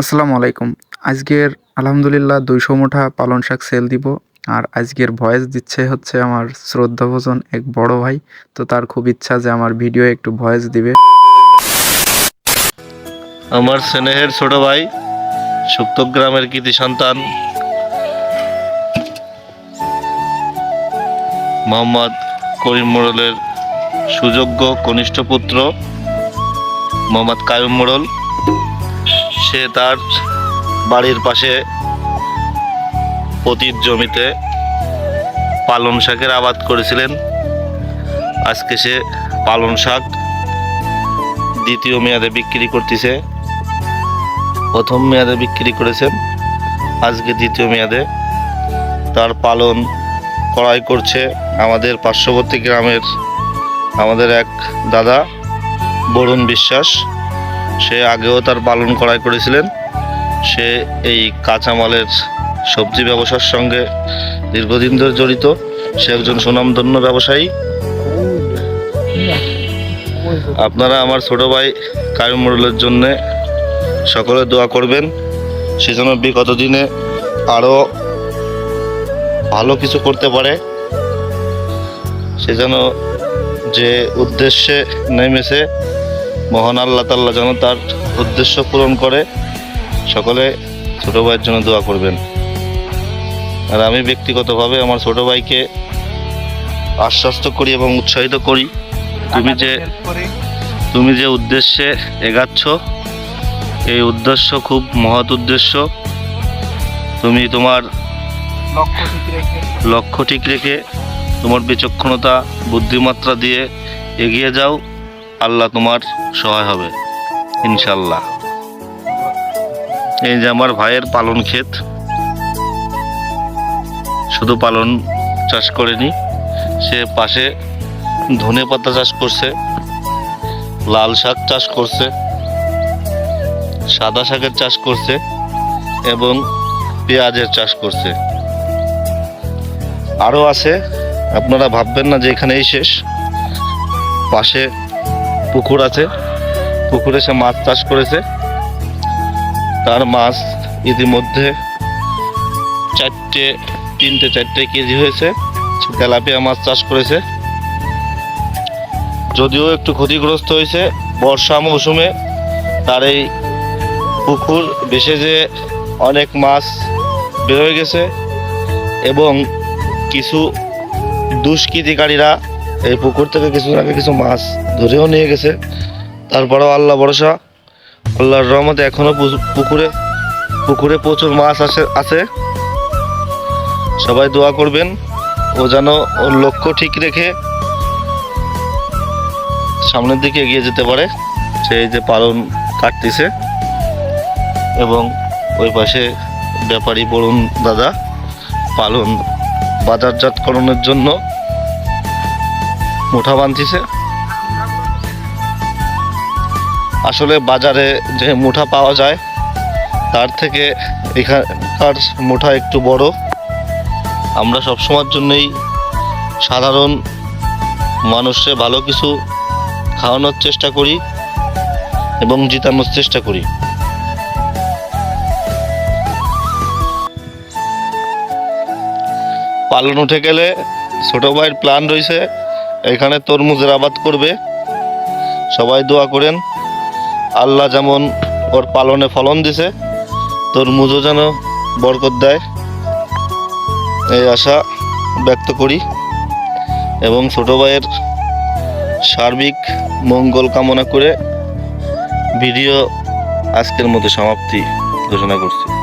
আসসালামু আলাইকুম। আজকের আলহামদুলিল্লাহ দুইশো মুঠা পালন শাক সেল দিব। আর আজকের ভয়েস দিচ্ছে হচ্ছে আমার শ্রদ্ধাভোজন এক বড় ভাই। তো তার খুব ইচ্ছা যে আমার ভিডিও একটু ভয়েস দিবে। আমার স্নেহের ছোট ভাই সুক্তগ্রামের কৃতি সন্তান, মোহাম্মদ করিম মোড়লের সুযোগ্য কনিষ্ঠ পুত্র, মোহাম্মদ কায়ুম মোড়ল। সে তার বাড়ির পাশে পতির জমিতে পালন শাকের আবাদ করেছিলেন। আজকে সে পালন শাক দ্বিতীয় মেয়াদে বিক্রি করতেছে। প্রথম মেয়াদে বিক্রি করেছেন আজকে দ্বিতীয় মেয়াদে তার পালন কড়াই করছে আমাদের পার্শ্ববর্তী গ্রামের আমাদের এক দাদা বরুণ বিশ্বাস। সে আগেও তার পালন করাই করেছিলেন। সে এই কাঁচামালের সবজি ব্যবসার সঙ্গে দীর্ঘদিন ধরে জড়িত। সে একজন সুনামধন্য ব্যবসায়ী। আপনারা আমার ছোট ভাই কায়ুম মোড়লের জন্য সকলে দোয়া করবেন। সে যেন বিগত দিনে আরও ভালো কিছু করতে পারে। সে যেন যে উদ্দেশ্যে নেমেছে মহান আল্লাহ তাল্লাহ যেন তার উদ্দেশ্য পূরণ করে। সকলে ছোট ভাইয়ের জন্য দোয়া করবেন। আর আমি ব্যক্তিগতভাবে আমার ছোট ভাইকে আশ্বস্ত করি এবং উৎসাহিত করি। তুমি যে তুমি যে উদ্দেশ্যে এগাচ্ছ এই উদ্দেশ্য খুব মহৎ উদ্দেশ্য। তুমি তোমার লক্ষ্য ঠিক রেখে। লক্ষ্য ঠিক রেখে তোমার বিচক্ষণতা বুদ্ধিমাত্রা দিয়ে এগিয়ে যাও। আল্লাহ তোমার সহায় হবে ইনশাল্লাহ এই যে আমার ভাইয়ের পালন ক্ষেত, শুধু পালন চাষ করেনি, সে পাশে ধনে পাতা চাষ করছে, লাল শাক চাষ করছে, সাদা শাকের চাষ করছে এবং পেঁয়াজের চাষ করছে। আরও আছে, আপনারা ভাববেন না যে এখানেই শেষ, পাশে পুকুর আছে। পুকুরে সে মাছ চাষ করেছে। তার মাছ ইতিমধ্যে চারটে, তিনটে, চারটে কেজি হয়েছে। তেলাপিয়া মাছ চাষ করেছে। যদিও একটু ক্ষতিগ্রস্ত হয়েছে, বর্ষা মৌসুমে তার এই পুকুর বেশে যে অনেক মাছ বের হয়ে গেছে এবং কিছু দুষ্কৃতিকারীরা এই পুকুর থেকে কিছু আগে কিছু মাছ ধরেও নিয়ে গেছে। তারপরেও আল্লাহ ভরসা, আল্লাহর রহমতে এখনও পু- পুকুরে পুকুরে প্রচুর মাছ আছে আছে। সবাই দোয়া করবেন, ও যেন ওর লক্ষ্য ঠিক রেখে সামনের দিকে এগিয়ে যেতে পারে। সেই যে পালন কাটতেছে এবং ওই পাশে ব্যাপারী বরুণ দাদা পালন বাজারজাতকরণের জন্য মুঠা বাঁধতেছে। আসলে বাজারে যে মুঠা পাওয়া যায়, তার থেকে এখানকার মুঠা একটু বড়। আমরা সবসময়ের জন্যই সাধারণ মানুষে ভালো কিছু খাওয়ানোর চেষ্টা করি এবং জিতানোর চেষ্টা করি। পালন উঠে গেলে ছোট ভাইয়ের প্ল্যান রয়েছে। এখানে তরমুজের আবাদ করবে। সবাই দোয়া করেন, আল্লাহ যেমন ওর পালনে ফলন দিছে, তরমুজও যেন বরকত দেয়। এই আশা ব্যক্ত করি এবং ছোট ভাইয়ের সার্বিক মঙ্গল কামনা করে ভিডিও আজকের মতো সমাপ্তি ঘোষণা করছি।